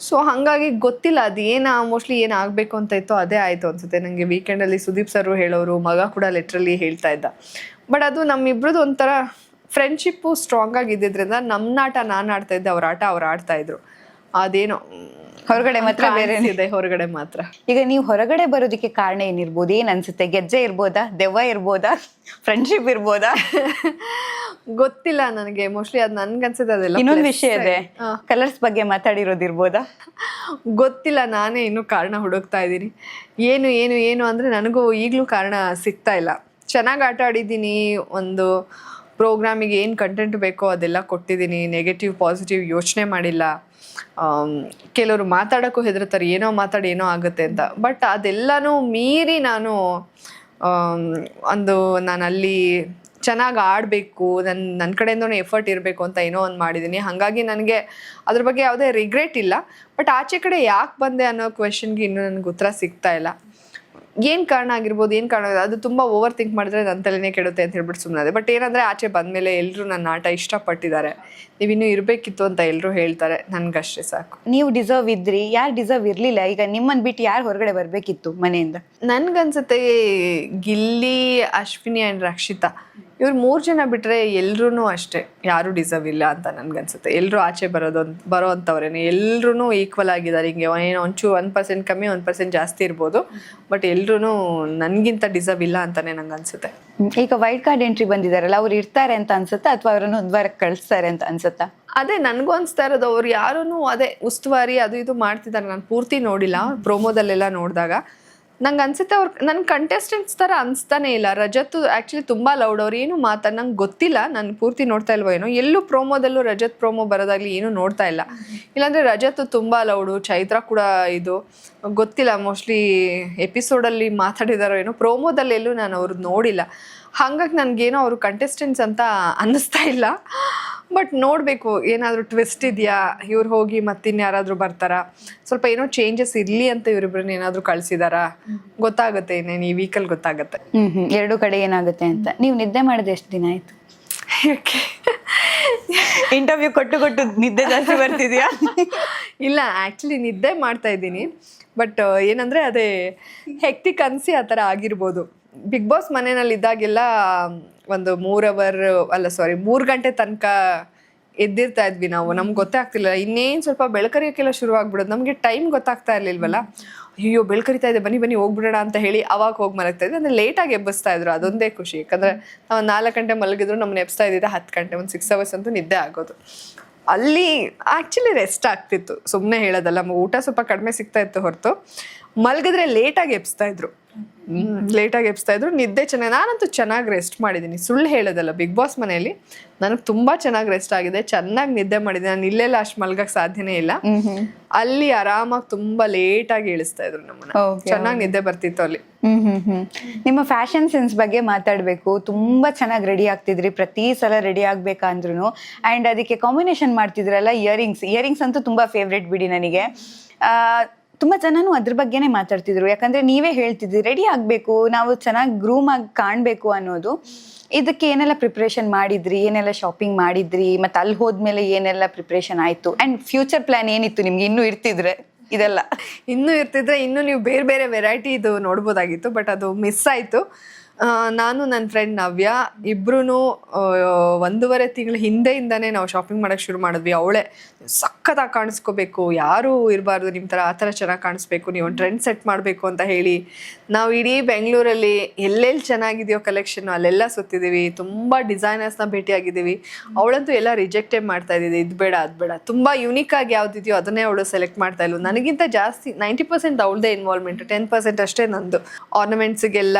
ಸೊ ಹಾಗಾಗಿ ಗೊತ್ತಿಲ್ಲ, ಅದು ಏನು ಮೋಸ್ಟ್ಲಿ ಏನು ಆಗಬೇಕು ಅಂತ ಇತ್ತು ಅದೇ ಆಯಿತು ಅನ್ಸುತ್ತೆ. ನನಗೆ ವೀಕೆಂಡಲ್ಲಿ ಸುದೀಪ್ ಸರ್ ಹೇಳೋರು, ಮಗ ಕೂಡ ಲೆಟ್ರಲ್ಲಿ ಹೇಳ್ತಾ ಇದ್ದ. ಬಟ್ ಅದು ನಮ್ಮಿಬ್ರದ್ದು ಒಂಥರ ಫ್ರೆಂಡ್ಶಿಪ್ಪು ಸ್ಟ್ರಾಂಗ್ ಆಗಿದ್ದಿದ್ರಿಂದ ನಮ್ಮ ಆಟ ನಾನು ಆಡ್ತಾ ಇದ್ದೆ, ಅವ್ರ ಆಟ ಅವ್ರು ಆಡ್ತಾ ಇದ್ರು. ಅದೇನೋ ಹೊರಗಡೆ ಮಾತ್ರ ಬೇರೆ ಇದೆ ಹೊರಗಡೆ ಮಾತ್ರ. ಈಗ ನೀವು ಹೊರಗಡೆ ಬರೋದಕ್ಕೆ ಕಾರಣ ಏನಿರ್ಬೋದು? ಏನ್ ಅನ್ಸುತ್ತೆ? ಗೆಜ್ಜೆ ಇರ್ಬೋದಾ? ದೆವ್ವ ಇರ್ಬೋದಾ? ಫ್ರೆಂಡ್ಶಿಪ್ ಇರ್ಬೋದಾ? ಗೊತ್ತಿಲ್ಲ ನನಗೆ. ಮೋಸ್ಟ್ಲಿ ಅದು ನನ್ಗನ್ಸುತ್ತೆ ಅದೆಲ್ಲ ಇನ್ನೊಂದು ವಿಷಯ ಇದೆ. ಕಲರ್ಸ್ ಬಗ್ಗೆ ಮಾತಾಡಿರೋದಿರ್ಬೋದಾ ಗೊತ್ತಿಲ್ಲ ನಾನೇ ಇನ್ನೂ ಕಾರಣ ಹುಡುಕ್ತಾ ಇದ್ದೀನಿ. ಏನು ಏನು ಏನು ಅಂದ್ರೆ ನನಗೂ ಈಗಲೂ ಕಾರಣ ಸಿಗ್ತಾ ಇಲ್ಲ. ಚೆನ್ನಾಗಿ ಆಟ ಆಡಿದ್ದೀನಿ ಒಂದು ಪ್ರೋಗ್ರಾಮಿಗೆ ಏನು ಕಂಟೆಂಟ್ ಬೇಕೋ ಅದೆಲ್ಲ ಕೊಟ್ಟಿದ್ದೀನಿ ನೆಗೆಟಿವ್ ಪಾಸಿಟಿವ್ ಯೋಚನೆ ಮಾಡಿಲ್ಲ. ಕೆಲವರು ಮಾತಾಡೋಕ್ಕೂ ಹೆದರ್ತಾರೆ, ಏನೋ ಮಾತಾಡಿ, ಏನೋ ಆಗುತ್ತೆ ಅಂತ. ಬಟ್ ಅದೆಲ್ಲನೂ ಮೀರಿ ನಾನು ಒಂದು ನಾನು ಅಲ್ಲಿ ಚೆನ್ನಾಗಿ ಆಡಬೇಕು ನನ್ನ ನನ್ನ ಕಡೆಯಿಂದನೂ ಎಫರ್ಟ್ ಇರಬೇಕು ಅಂತ ಏನೋ ಒಂದು ಮಾಡಿದ್ದೀನಿ. ಹಾಗಾಗಿ ನನಗೆ ಅದ್ರ ಬಗ್ಗೆ ಯಾವುದೇ ರಿಗ್ರೆಟ್ ಇಲ್ಲ. ಬಟ್ ಆಚೆ ಕಡೆ ಯಾಕೆ ಬಂದೆ ಅನ್ನೋ ಕ್ವೆಶನ್ಗೆ ಇನ್ನೂ ನನಗೆ ಉತ್ತರ ಸಿಗ್ತಾ ಇಲ್ಲ. ಏನು ಕಾರಣ ಆಗಿರ್ಬೋದು ಏನು ಕಾರಣ ಅದು ತುಂಬ ಓವರ್ ಥಿಂಕ್ ಮಾಡಿದ್ರೆ ನನ್ನ ತಲೆನೇ ಕೆಡುತ್ತೆ ಅಂತ ಹೇಳ್ಬಿಟ್ಟು ಸುಮ್ಮನೆ ಬಟ್ ಏನಂದರೆ ಆಚೆ ಬಂದಮೇಲೆ ಎಲ್ಲರೂ ನನ್ನ ಆಟ ಇಷ್ಟಪಟ್ಟಿದ್ದಾರೆ. ನೀವಿನ್ನೂ ಇರಬೇಕಿತ್ತು ಅಂತ ಎಲ್ಲರೂ ಹೇಳ್ತಾರೆ. ನನಗಷ್ಟೇ ಸಾಕು. ನೀವು ಡಿಸರ್ವ್ ಇದ್ರಿ. ಯಾರು ಡಿಸರ್ವ್ ಇರಲಿಲ್ಲ. ಈಗ ನಿಮ್ಮನ್ನು ಬಿಟ್ಟು ಯಾರು ಹೊರಗಡೆ ಬರಬೇಕಿತ್ತು ಮನೆಯಿಂದ? ನನ್ಗನ್ಸುತ್ತೆ ಗಿಲ್ಲಿ ಅಶ್ವಿನಿ ಆ್ಯಂಡ್ ರಕ್ಷಿತಾ. ಇವ್ರು ಮೂರು ಜನ ಬಿಟ್ಟರೆ ಎಲ್ಲರೂ ಅಷ್ಟೇ. ಯಾರೂ ಡಿಸರ್ವ್ ಇಲ್ಲ ಅಂತ ನನಗನ್ಸುತ್ತೆ. ಎಲ್ಲರೂ ಆಚೆ ಬರೋದು ಬರೋ ಅಂಥವ್ರೇನೆ ಎಲ್ಲರೂ ಈಕ್ವಲ್ ಆಗಿದ್ದಾರೆ. ಹಿಂಗೆ ಏನೋ ಒಂಚೂರು ಒನ್ ಪರ್ಸೆಂಟ್ ಕಮ್ಮಿ ಒನ್ ಪರ್ಸೆಂಟ್ ಜಾಸ್ತಿ ಇರ್ಬೋದು. ಬಟ್ ಎಲ್ಲರೂ ನನಗಿಂತ ಡಿಸರ್ವ್ ಇಲ್ಲ ಅಂತಲೇ ನಂಗೆ ಅನ್ಸುತ್ತೆ ಈಗ ವೈಟ್ ಕಾರ್ಡ್ ಎಂಟ್ರಿ ಬಂದಿದ್ದಾರಲ್ಲ ಅವ್ರು ಇರ್ತಾರೆ ಅಂತ ಅನ್ಸುತ್ತಾ? ಅಥವಾ ಅವರನ್ನು ಒಂದು ವಾರಕ್ಕೆ ಕಳಿಸ್ತಾರೆ ಅಂತ ಅನ್ಸುತ್ತಾ? ಅದೇ ನನಗೂ ಅನಿಸ್ತಾ ಇರೋದು ಅವ್ರು ಯಾರೂ ಅದೇ ಉಸ್ತುವಾರಿ ಅದು ಇದು ಮಾಡ್ತಿದ್ದಾರೆ. ನಾನು ಪೂರ್ತಿ ನೋಡಿಲ್ಲ. ಪ್ರೋಮೋದಲ್ಲೆಲ್ಲ ನೋಡಿದಾಗ. ನಂಗೆ ಅನ್ಸುತ್ತೆ ಅವ್ರು ನನ್ನ ಕಂಟೆಸ್ಟೆಂಟ್ಸ್ ಥರ ಅನಿಸ್ತಾನೆ ಇಲ್ಲ. ರಜತ್ ಆ್ಯಕ್ಚುಲಿ ತುಂಬ ಲೌಡ್ ಅವ್ರು ಏನು ಮಾತಾ, ನಂಗೆ ಗೊತ್ತಿಲ್ಲ. ನಾನು ಪೂರ್ತಿ ನೋಡ್ತಾ ಇಲ್ವೋ ಏನೋ. ಎಲ್ಲೂ ಪ್ರೋಮೋದಲ್ಲೂ ರಜತ್ ಪ್ರೋಮೋ ಬರೋದಾಗ್ಲಿ ಏನೂ ನೋಡ್ತಾ ಇಲ್ಲ. ಇಲ್ಲಾಂದರೆ ರಜತ್ ತುಂಬ ಲೌಡು ಚೈತ್ರ ಕೂಡ ಇದು. ಗೊತ್ತಿಲ್ಲ ಮೋಸ್ಟ್ಲಿ ಎಪಿಸೋಡಲ್ಲಿ ಮಾತಾಡಿದಾರೋ ಏನೋ. ಪ್ರೋಮೋದಲ್ಲಿ ಎಲ್ಲೂ ನಾನು ಅವ್ರದ್ದು ನೋಡಿಲ್ಲ. ಹಾಗಾಗಿ ನನಗೇನೋ ಅವರು ಕಂಟೆಸ್ಟೆಂಟ್ಸ್ ಅಂತ ಅನ್ನಿಸ್ತಾ ಇಲ್ಲ. ಬಟ್ ನೋಡಬೇಕು ಏನಾದರೂ ಟ್ವಿಸ್ಟ್ ಇದೆಯಾ? ಇವ್ರು ಹೋಗಿ ಮತ್ತಿನ್ಯಾರಾದರೂ ಬರ್ತಾರಾ? ಸ್ವಲ್ಪ ಏನೋ ಚೇಂಜಸ್ ಇರಲಿ ಅಂತ ಇವರಿಬ್ಬರನ್ನ ಏನಾದರೂ ಕಳಿಸಿದಾರಾ? ಗೊತ್ತಾಗುತ್ತೆ ಇನ್ನೇನು ಈ ವೀಕಲ್ಲಿ ಗೊತ್ತಾಗುತ್ತೆ. ಹ್ಮ್ ಎರಡು ಕಡೆ ಏನಾಗುತ್ತೆ ಅಂತ. ನೀವು ನಿದ್ದೆ ಮಾಡಿದ ಎಷ್ಟು ದಿನ ಆಯಿತು? ಯಾಕೆ? ಇಂಟರ್ವ್ಯೂ ಕೊಟ್ಟು ಕೊಟ್ಟು ನಿದ್ದೆ ಜಾಸ್ತಿ ಬರ್ತಿದ್ಯಾ? ಇಲ್ಲ ಆ್ಯಕ್ಚುಲಿ ನಿದ್ದೆ ಮಾಡ್ತಾ ಇದ್ದೀನಿ. ಬಟ್ ಏನಂದರೆ ಅದೇ ಹೆಕ್ಟಿಕ್ ಅನಿಸಿ ಆ ಥರ ಆಗಿರ್ಬೋದು. ಬಿಗ್ ಬಾಸ್ ಮನೆಯಲ್ಲಿ ಇದ್ದಾಗೆಲ್ಲ, ಒಂದು ಮೂರ್ ಅವರ್, ಅಲ್ಲ ಸಾರಿ ಮೂರು ಗಂಟೆ ತನಕ ಎದ್ದಿರ್ತಾ ಇದ್ವಿ ನಾವು. ನಮ್ಗೆ ಗೊತ್ತೇ ಆಗ್ತಿಲ್ಲ ಇನ್ನೇನು ಸ್ವಲ್ಪ ಬೆಳಕರಿಯೋಕ್ಕೆಲ್ಲ ಶುರು ಆಗ್ಬಿಡೋದು ನಮಗೆ ಟೈಮ್ ಗೊತ್ತಾಗ್ತಾ ಇರ್ಲಿಲ್ವಲ್ಲ? ಅಯ್ಯೋ, ಬೆಳಕರಿತಾ ಇದೆ. ಬನ್ನಿ ಬನ್ನಿ, ಹೋಗ್ಬಿಡೋಣ ಅಂತ ಹೇಳಿ ಅವಾಗ ಹೋಗಿ ಮಲಗ್ತಾ ಇದ್ವಿ. ಅಂದರೆ ಲೇಟಾಗಿ ಎಬ್ಬಿಸ್ತಾ ಇದ್ರು. ಅದೊಂದೇ ಖುಷಿ. ಯಾಕಂದರೆ ನಾವು ನಾಲ್ಕು ಗಂಟೆ ಮಲಗಿದ್ರು ನಮ್ಮನ್ನ ಎಬ್ಸ್ತಾ ಇದ್ದಿದ್ದೆ ಹತ್ತು ಗಂಟೆ, ಒಂದು ಸಿಕ್ಸ್ ಅವರ್ಸ್ ಅಂತೂ ನಿದ್ದೆ ಆಗೋದು. ಅಲ್ಲಿ ಆ್ಯಕ್ಚುಲಿ ರೆಸ್ಟ್ ಆಗ್ತಿತ್ತು. ಸುಮ್ಮನೆ ಹೇಳೋದಲ್ಲ, ಊಟ ಸ್ವಲ್ಪ ಕಡಿಮೆ ಸಿಗ್ತಾ ಇತ್ತು ಹೊರತು. ಮಲಗಿದ್ರೆ ಲೇಟಾಗಿ ಎಬ್ಸ್ತಾ ಇದ್ರು. ಲೇಟಾಗಿ ಎಬ್ಸ್ತಾ ಇದ್ರು. ನಿದ್ದೆ ಚೆನ್ನಾಗಿ ನಾನಂತೂ ಚೆನ್ನಾಗಿ ರೆಸ್ಟ್ ಮಾಡಿದ್ದೀನಿ ಸುಳ್ಳು ಹೇಳೋದಲ್ಲ ಬಿಗ್ ಬಾಸ್ ಮನೆಯಲ್ಲಿ ನನಗೆ ತುಂಬ ಚೆನ್ನಾಗಿ ರೆಸ್ಟ್ ಆಗಿದೆ. ಚೆನ್ನಾಗಿ ನಿದ್ದೆ ಮಾಡಿದೆ ನಾನು ಇಲ್ಲೆಲ್ಲ ಅಷ್ಟು ಮಲ್ಗಕ್ಕೆ ಸಾಧ್ಯನೇ ಇಲ್ಲ. ಅಲ್ಲಿ ಆರಾಮಾಗಿ ತುಂಬ ಲೇಟಾಗಿ ಇಳಿಸ್ತಾ ಇದ್ರು ನಮ್ಮನ್ನ. ಚೆನ್ನಾಗಿ ನಿದ್ದೆ ಬರ್ತಿತ್ತು ಅಲ್ಲಿ. ಹ್ಮ್ ಹ್ಮ್ ಹ್ಮ್. ನಿಮ್ಮ ಫ್ಯಾಷನ್ ಸೆನ್ಸ್ ಬಗ್ಗೆ ಮಾತಾಡಬೇಕು. ತುಂಬಾ ಚೆನ್ನಾಗಿ ರೆಡಿ ಆಗ್ತಿದ್ರಿ. ಪ್ರತಿ ಸಲ ರೆಡಿ ಆಗ್ಬೇಕಂದ್ರೂ ಅಂಡ್ ಅದಕ್ಕೆ ಕಾಂಬಿನೇಷನ್ ಮಾಡ್ತಿದ್ರಲ್ಲ ಇಯರಿಂಗ್ಸ್ ಇಯರಿಂಗ್ಸ್ ಅಂತೂ ತುಂಬಾ ಫೇವ್ರೆಟ್ ಬಿಡಿ ನನಗೆ. ಆ, ತುಂಬಾ ಜನನು ಅದ್ರ ಬಗ್ಗೆನೇ ಮಾತಾಡ್ತಿದ್ರು. ಯಾಕಂದ್ರೆ ನೀವೇ ಹೇಳ್ತಿದ್ರಿ, ರೆಡಿ ಆಗ್ಬೇಕು, ನಾವು ಚೆನ್ನಾಗಿ ಗ್ರೂಮ್ ಆಗಿ ಕಾಣ್ಬೇಕು ಅನ್ನೋದು. ಇದಕ್ಕೆ ಏನೆಲ್ಲ ಪ್ರಿಪ್ರೇಷನ್ ಮಾಡಿದ್ರಿ, ಏನೆಲ್ಲ ಶಾಪಿಂಗ್ ಮಾಡಿದ್ರಿ, ಮತ್ತೆ ಅಲ್ಲಿ ಹೋದ್ಮೇಲೆ ಏನೆಲ್ಲ ಪ್ರಿಪ್ರೇಷನ್ ಆಯ್ತು? ಅಂಡ್ ಫ್ಯೂಚರ್ ಪ್ಲಾನ್ ಏನಿತ್ತು ನಿಮ್ಗೆ ಇನ್ನೂ ಇರ್ತಿದ್ರೆ ಇದೆಲ್ಲ? ಇನ್ನೂ ಇರ್ತಿದ್ರೆ ಇನ್ನೂ ನೀವು ಬೇರೆ ಬೇರೆ ವೆರೈಟಿ ಇದು ನೋಡ್ಬೋದಾಗಿತ್ತು ಬಟ್ ಅದು ಮಿಸ್ ಆಯಿತು. ನಾನು ನನ್ನ ಫ್ರೆಂಡ್ ನವ್ಯ ಇಬ್ರು ಒಂದೂವರೆ ತಿಂಗಳ ಹಿಂದೆಯಿಂದನೇ ನಾವು ಶಾಪಿಂಗ್ ಮಾಡೋಕ್ಕೆ ಶುರು ಮಾಡಿದ್ವಿ. ಅವಳೇ ಸಖತ್ತಾಗಿ ಕಾಣಿಸ್ಕೋಬೇಕು, ಯಾರೂ ಇರಬಾರ್ದು ನಿಮ್ಮ ಥರ ಆ ಥರ ಚೆನ್ನಾಗಿ ಕಾಣಿಸ್ಬೇಕು, ನೀವು ಟ್ರೆಂಡ್ ಸೆಟ್ ಮಾಡಬೇಕು ಅಂತ ಹೇಳಿ ನಾವು ಇಡೀ ಬೆಂಗಳೂರಲ್ಲಿ ಎಲ್ಲೆಲ್ಲಿ ಚೆನ್ನಾಗಿದೆಯೋ ಕಲೆಕ್ಷನ್ ಅಲ್ಲೆಲ್ಲ ಸುತ್ತಿದ್ದೀವಿ ತುಂಬ ಡಿಸೈನರ್ಸ್ನ ಭೇಟಿಯಾಗಿದ್ದೀವಿ. ಅವಳಂತೂ ಎಲ್ಲ ರಿಜೆಕ್ಟೇ ಮಾಡ್ತಾ ಇದ್ದಿದ್ದು, ಇದು ಬೇಡ, ಅದು ಬೇಡ. ತುಂಬ ಯುನಿಕ್ ಆಗಿ ಯಾವ್ದಿದೆಯೋ ಅದನ್ನೇ ಅವಳು ಸೆಲೆಕ್ಟ್ ಮಾಡ್ತಾ ಇಲ್ವ ನನಗಿಂತ ಜಾಸ್ತಿ ನೈಂಟಿ ಪರ್ಸೆಂಟ್ ಅವಳದೇ ಇನ್ವಾಲ್ವ್ಮೆಂಟ್ ಟೆನ್ ಪರ್ಸೆಂಟ್ ಅಷ್ಟೇ ನಂದು. ಆರ್ನಮೆಂಟ್ಸ್ಗೆಲ್ಲ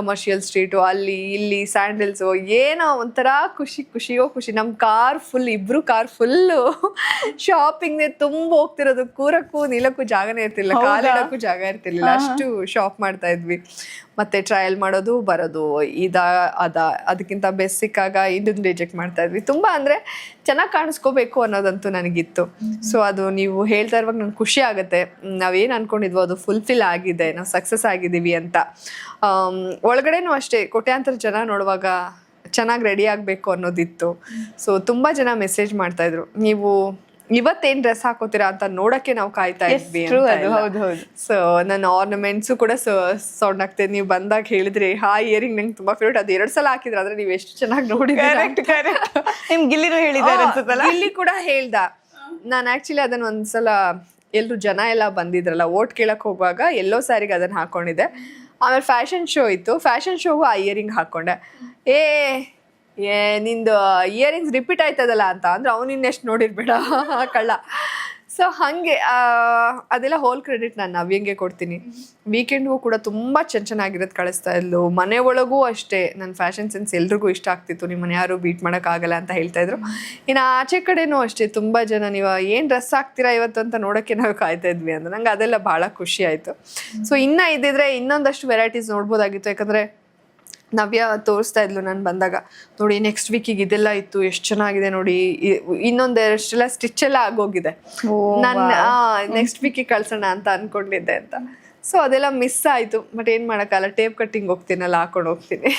ಕಮರ್ಷಿಯಲ್ ಸ್ಟ್ರೀಟು ಅಲ್ಲಿ ಇಲ್ಲಿ ಸ್ಯಾಂಡಲ್ಸು ಏನೋ ಒಂಥರ ಖುಷಿ ಖುಷಿಯೋ ಖುಷಿ. ನಮ್ಮ ಕಾರ್ ಫುಲ್ ಇಬ್ರು ಕಾರ್ ಫುಲ್ಲು ಶಾಪಿಂಗ್ನೇ ತುಂಬ ಹೋಗ್ತಿರೋದು. ಕೂರಕ್ಕೂ ನಿಲ್ಲಕ್ಕೂ ಜಾಗನೇ ಇರ್ತಿಲ್ಲ? ಕಾಲಿಡಕ್ಕೂ ಜಾಗ ಇರ್ತಿರ್ಲಿಲ್ಲ. ಅಷ್ಟು ಶಾಪ್ ಮಾಡ್ತಾ ಇದ್ವಿ. ಮತ್ತೆ ಟ್ರಯಲ್ ಮಾಡೋದು ಬರೋದು ಇದ ಅದ ಅದಕ್ಕಿಂತ ಬೆಸ್ಟ್ ಸಿಕ್ಕಾಗ ಇದನ್ನ ರಿಜೆಕ್ಟ್ ಮಾಡ್ತಾ ಇದ್ವಿ. ತುಂಬ ಅಂದರೆ ಚೆನ್ನಾಗಿ ಕಾಣಿಸ್ಕೋಬೇಕು ಅನ್ನೋದಂತೂ ನನಗಿತ್ತು. ಸೊ ಅದು ನೀವು ಹೇಳ್ತಾ ಇರುವಾಗ ನಂಗೆ ಖುಷಿ ಆಗುತ್ತೆ. ನಾವೇನು ಅನ್ಕೊಂಡಿದ್ವೋ ಅದು ಫುಲ್ಫಿಲ್ ಆಗಿದೆ ನಾವು ಸಕ್ಸಸ್ ಆಗಿದ್ದೀವಿ ಅಂತ. ಒಳಗಡೆನೂ ಅಷ್ಟೇ ಕೋಟ್ಯಾಂತರ ಜನ ನೋಡುವಾಗ ಚೆನ್ನಾಗಿ ರೆಡಿ ಆಗಬೇಕು ಅನ್ನೋದಿತ್ತು. ಸೊ ತುಂಬ ಜನ ಮೆಸೇಜ್ ಮಾಡ್ತಾಯಿದ್ರು ನೀವು ಇವತ್ತೇನ್ ಡ್ರೆಸ್ ಹಾಕೋತೀರಾ ಅಂತ ನೋಡಕ್ಕೆ ನಾವು ಕಾಯ್ತಾ ಇದ್ವಿ. ಸೊ ನನ್ನ ಆರ್ನಮೆಂಟ್ಸು ಕೂಡ ಸೌಂಡ್ ಆಗ್ತದೆ. ನೀವು ಬಂದಾಗ ಹೇಳಿದ್ರಿ ಹಾ ಇಯರಿಂಗ್ ನಂಗೆ ತುಂಬಾ ಫೇವ್ರೇಟ್ ಅದು ಎರಡ್ ಸಲ ಹಾಕಿದ್ರೆ ಆದ್ರೆ ನೀವು ಎಷ್ಟು ಚೆನ್ನಾಗಿ ಅನ್ಸುತ್ತಲ್ಲ? ಇಲ್ಲಿ ಕೂಡ ಹೇಳ್ದ. ನಾನು ಆಕ್ಚುಲಿ ಅದನ್ನ ಒಂದ್ಸಲ ಎಲ್ರು ಜನ ಎಲ್ಲ ಬಂದಿದ್ರಲ್ಲ ಓಟ್ ಕೇಳಕ್ ಹೋಗುವಾಗ ಎಲ್ಲೋ ಸ್ಯಾರಿಗೆ ಅದನ್ನ ಹಾಕೊಂಡಿದ್ದೆ. ಆಮೇಲೆ ಫ್ಯಾಷನ್ ಶೋ ಇತ್ತು. ಫ್ಯಾಷನ್ ಶೋಗೂ ಆ ಇಯರಿಂಗ್ ಹಾಕೊಂಡೆ. ಏ ಏ, ನಿಂದು ಇಯರಿಂಗ್ಸ್ ರಿಪೀಟ್ ಆಯ್ತದಲ್ಲ ಅಂತ. ಅಂದ್ರೆ ಅವ್ನು ಇನ್ನೆಷ್ಟು ನೋಡಿರ್ಬೇಡ ಕಳ್ಳ. ಸೊ ಹಾಗೆ ಅದೆಲ್ಲ ಹೋಲ್ ಕ್ರೆಡಿಟ್ ನಾನು ನವ್ಯಂಗೆ ಕೊಡ್ತೀನಿ. ವೀಕೆಂಡ್ಗೂ ಕೂಡ ತುಂಬ ಚೆನ್ನ ಚೆನ್ನಾಗಿರೋದು ಕಳಿಸ್ತಾ ಇದ್ಲು. ಮನೆ ಒಳಗೂ ಅಷ್ಟೇ. ನನ್ನ ಫ್ಯಾಷನ್ ಸೆನ್ಸ್ ಎಲ್ರಿಗೂ ಇಷ್ಟ ಆಗ್ತಿತ್ತು. ನಿಮ್ಮನ್ನ ಯಾರು ಬೀಟ್ ಮಾಡೋಕ್ಕಾಗಲ್ಲ ಅಂತ ಹೇಳ್ತಾ ಇದ್ರು. ಇನ್ನು ಆಚೆ ಕಡೆನೂ ಅಷ್ಟೇ. ತುಂಬ ಜನ ನೀವು ಏನು ಡ್ರೆಸ್ ಹಾಕ್ತೀರಾ ಇವತ್ತು ಅಂತ ನೋಡೋಕ್ಕೆ ನಾವು ಕಾಯ್ತಾ ಇದ್ವಿ ಅಂದ್ರೆ ನಂಗೆ ಅದೆಲ್ಲ ಭಾಳ ಖುಷಿ ಆಯಿತು. ಸೊ ಇನ್ನೂ ಇದ್ದಿದ್ರೆ ಇನ್ನೊಂದಷ್ಟು ವೆರೈಟೀಸ್ ನೋಡ್ಬೋದಾಗಿತ್ತು. ಯಾಕಂದರೆ ನವ್ಯ ತೋರಿಸ್ತಾ ಇದ್ಲು ನಾನು ಬಂದಾಗ. ನೋಡಿ ನೆಕ್ಸ್ಟ್ ವೀಕಿಗೆ ಇದೆಲ್ಲ ಇತ್ತು ಎಷ್ಟು ಚೆನ್ನಾಗಿದೆ ನೋಡಿ. ಇನ್ನೊಂದ್ ಇನ್ನೊಂದೆಷ್ಟೆಲ್ಲ ಸ್ಟಿಚ್ ಎಲ್ಲ ಆಗೋಗಿದೆ. ನಾನು ನೆಕ್ಸ್ಟ್ ವೀಕಿಗೆ ಕಳ್ಸೋಣ ಅಂತ ಅನ್ಕೊಂಡಿದ್ದೆ ಅಂತ. ಸೊ ಅದೆಲ್ಲ ಮಿಸ್ ಆಯಿತು. ಬಟ್ ಏನು ಮಾಡೋಕ್ಕಲ್ಲ ಟೇಪ್ ಕಟ್ಟಿಂಗ್ ಹೋಗ್ತೀನಲ್ಲ ಹಾಕೊಂಡು ಹೋಗ್ತೀನಿ.